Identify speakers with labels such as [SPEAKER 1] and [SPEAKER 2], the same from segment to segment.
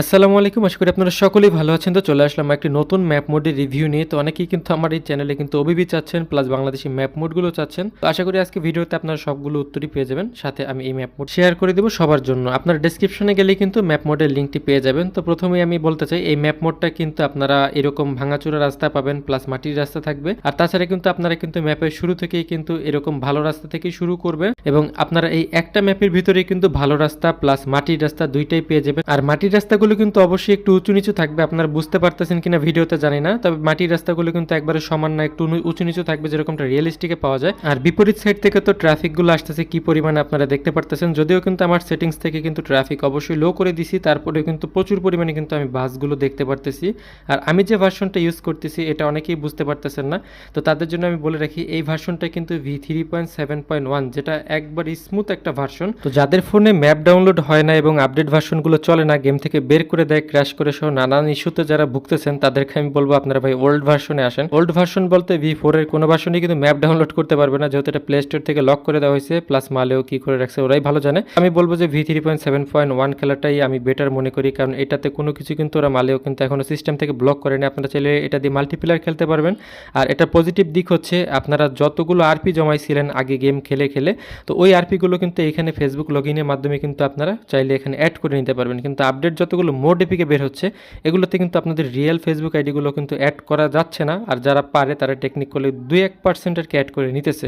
[SPEAKER 1] আসসালামু আলাইকুম, আশা করি আপনারা সকলেই ভালো আছেন। তো চলে আসলাম একটি নতুন ম্যাপ মোডের রিভিউ নিয়ে। তো অনেকেই কিন্তু আমার এই চ্যানেলে কিন্তু ওবিবি চাচ্ছেন, প্লাস বাংলাদেশি ম্যাপ মোডগুলো চাচ্ছেন। তো আশা করি আজকে ভিডিওতে আপনারা সবগুলো উত্তরই পেয়ে যাবেন। সাথে আমি এই ম্যাপ মোড শেয়ার করে দেবো সবার জন্য। আপনার ডেসক্রিপশনে গেলে কিন্তু ম্যাপ মোডের লিঙ্কটি পেয়ে যাবেন। তো প্রথমেই আমি বলতে চাই, এই ম্যাপ মোডটা কিন্তু আপনারা এরকম ভাঙাচোরা রাস্তা পাবেন, প্লাস মাটির রাস্তা থাকবে। আর তাছাড়া কিন্তু আপনারা কিন্তু ম্যাপের শুরু থেকেই কিন্তু এরকম ভালো রাস্তা থেকে শুরু করবেন। এবং আপনারা এই একটা ম্যাপের ভিতরেই কিন্তু ভালো রাস্তা, প্লাস মাটির রাস্তা দুইটাই পেয়ে যাবেন। আর মাটির রাস্তাগুলো কিন্তু অবশ্যই একটু উঁচু নিচু থাকবে, আপনারা বুঝতে পারতেছেন কিনা ভিডিওতে জানি না, তবে মাটির রাস্তাগুলো কিন্তু একবারে সমান না, একটু উঁচু নিচু থাকবে যেরকমটা রিয়েলিস্টিকে পাওয়া যায়। আর বিপরীত সাইড থেকে তো ট্রাফিকগুলো আসতেছে, কি পরিমাণে আপনারা দেখতে পারতেছেন? যদিও কিন্তু আমার সেটিংস থেকে কিন্তু ট্রাফিক অবশ্যই লো করে দিছি তারপরে কিন্তু প্রচুর পরিমাণে কিন্তু আমি বাসগুলো দেখতে পারতেছি। আর আমি যে ভার্সনটা ইউজ করতেছি, এটা অনেকেই বুঝতে পারতেছেন না, তো তাদের জন্য আমি বলে রাখি, এই ভার্সনটা কিন্তু V three point seven point one যেটা একবার স্মুথ একটা ভার্সন তো যাদের ফোনে ম্যাপ ডাউনলোড হয় না এবং আপডেট ভার্সনগুলো চলে না গেম থেকে বের করে দেয় ক্র্যাশ করে সহ নানান ইস্যুতে যারা ভুগতেছেন তাদেরকে আমি বলব আপনারা ভাই ওল্ড ভার্সনে আসেন। ওল্ড ভার্সন বলতে ভি ফোর এর কোনো ভার্সনই কিন্তু ম্যাপ ডাউনলোড করতে পারবে না, যেহেতু এটা প্লে স্টোর থেকে লক করে দেওয়া হয়েছে প্লাস মালেও কি করে রাখছে ওরাই ভালো জানে। আমি বলব যে V three point seven point one খেলাটাই আমি বেটার মনে করি, কারণ এটাতে কোনো কিছু কিন্তু ওরা মালেও কিন্তু এখনও সিস্টেম থেকে ব্লক করেনি। আপনারা চাইলে এটা দিয়ে মাল্টিপ্লেয়ার খেলতে পারবেন। আর এটা পজিটিভ দিক হচ্ছে, আপনারা যতগুলো আরপি জমাইছিলেন আগে গেম খেলে খেলে, তো ওই আরপিগুলো কিন্তু এখানে ফেসবুক লগ মাধ্যমে কিন্তু আপনারা চাইলে এখানে অ্যাড করে নিতে পারবেন। কিন্তু আপডেট যতগুলো মোড এপিকে বের হচ্ছে। এগুলোতে কিন্তু আপনাদের রিয়েল ফেসবুক আইডিগুলো কিন্তু অ্যাড করা যাচ্ছে না। আর যারা পারে, তারা টেকনিক করলে দুই এক পার্সেন্ট আর কি অ্যাড করে নিতেছে।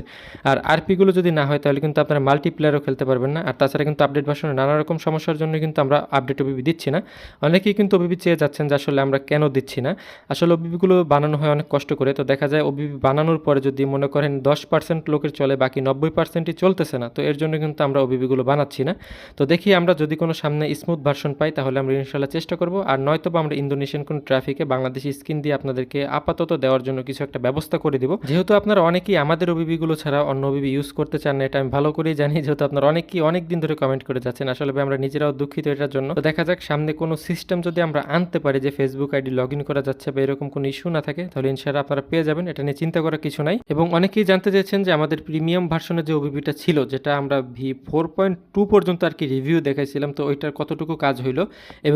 [SPEAKER 1] আর আরপিগুলো যদি না হয়, তাহলে কিন্তু আপনারা মাল্টিপ্লেয়ারও খেলতে পারবেন না। আর তাছাড়া কিন্তু আপডেট ভার্সনে নানা রকম সমস্যার জন্য কিন্তু আমরা আপডেট ওবিবি দিচ্ছি না। অনেকেই কিন্তু ওবিবি চেয়ে যাচ্ছেন যে আসলে আমরা কেন দিচ্ছি না। আসলে ওবিবিগুলো বানানো হয় অনেক কষ্ট করে। তো দেখা যায় ওবিবি বানানোর পরে যদি মনে করেন দশ পার্সেন্ট লোকের চলে, বাকি নব্বই পার্সেন্টই চলতেছে না, তো এর জন্য কিন্তু আমরা ওবিবিগুলো বানাচ্ছি না। তো দেখি আমরা যদি কোনো সামনে স্মুথ ভার্সন পাই, তাহলে আমরা ইনশাল্লাহ চেষ্টা করব। আর নয়তো আমরা ইন্দোনেশিয়ান কোনো ট্রাফিকে বাংলাদেশি স্কিন দিয়ে আপনাদেরকে আপাতত দেওয়ার জন্য কিছু একটা ব্যবস্থা করে দিব। যেহেতু আপনারা অনেকেই আমাদের ওবিবিগুলো ছাড়া অন্য ওবিবি ইউজ করতে চান না, এটা আমি ভালো করেই জানি। যেহেতু আপনারা অনেকেই অনেক দিন ধরে কমেন্ট করে যাচ্ছেন, আসলে আমরা নিজেরাও দুঃখিত এটার জন্য। তো দেখা যাক সামনে কোনো সিস্টেম যদি আমরা আনতে পারি যে ফেসবুক আইডি লগ করা যাচ্ছে বা এরকম কোনো ইস্যু না থাকে, তাহলে ইনশাল্লাহ আপনারা পেয়ে যাবেন, এটা নিয়ে চিন্তা করার কিছু নাই। এবং অনেকেই জানতে চেয়েছেন যে আমাদের প্রিমিয়াম ভার্সনের যে ওবিবিটা ছিল, যেটা আমরা ভি ফোর পয়েন্ট টু পর্যন্ত আর কি রিভিউ দেখাইছিলাম, তো ওইটার কতটুকু কাজ হইল।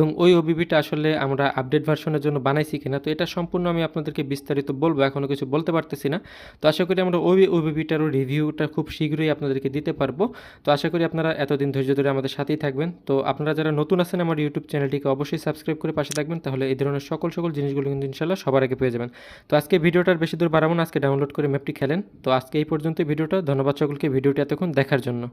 [SPEAKER 1] এবং ওই ওবিবিটা আসলে আমরা আপডেট ভার্সনের জন্য বানাইছি কিনা, তো এটা সম্পূর্ণ আমি আপনাদেরকে বিস্তারিত বলব এখনও কিছু বলতে পারতেছি না। তো আশা করি আমরা ওই ওবিবিটারও রিভিউটা খুব শীঘ্রই আপনাদেরকে দিতে পারব। তো আশা করি আপনারা এতদিন ধৈর্য ধরে আমাদের সাথেই থাকবেন। তো আপনারা যারা নতুন আছেন আমার ইউটিউব চ্যানেলটিকে অবশ্যই সাবস্ক্রাইব করে পাশে থাকবেন, তাহলে এই ধরনের সকল সকল জিনিসগুলো কিন্তু ইনশাল্লাহ সবার আগে পেয়ে যাবেন। তো আজকে ভিডিওটার বেশি দূর বাড়াবো না, আজকে ডাউনলোড করে ম্যাপটি খেলেন। তো আজকে এই পর্যন্ত ভিডিওটা, ধন্যবাদ সকলকে ভিডিওটি এতক্ষণ দেখার জন্য।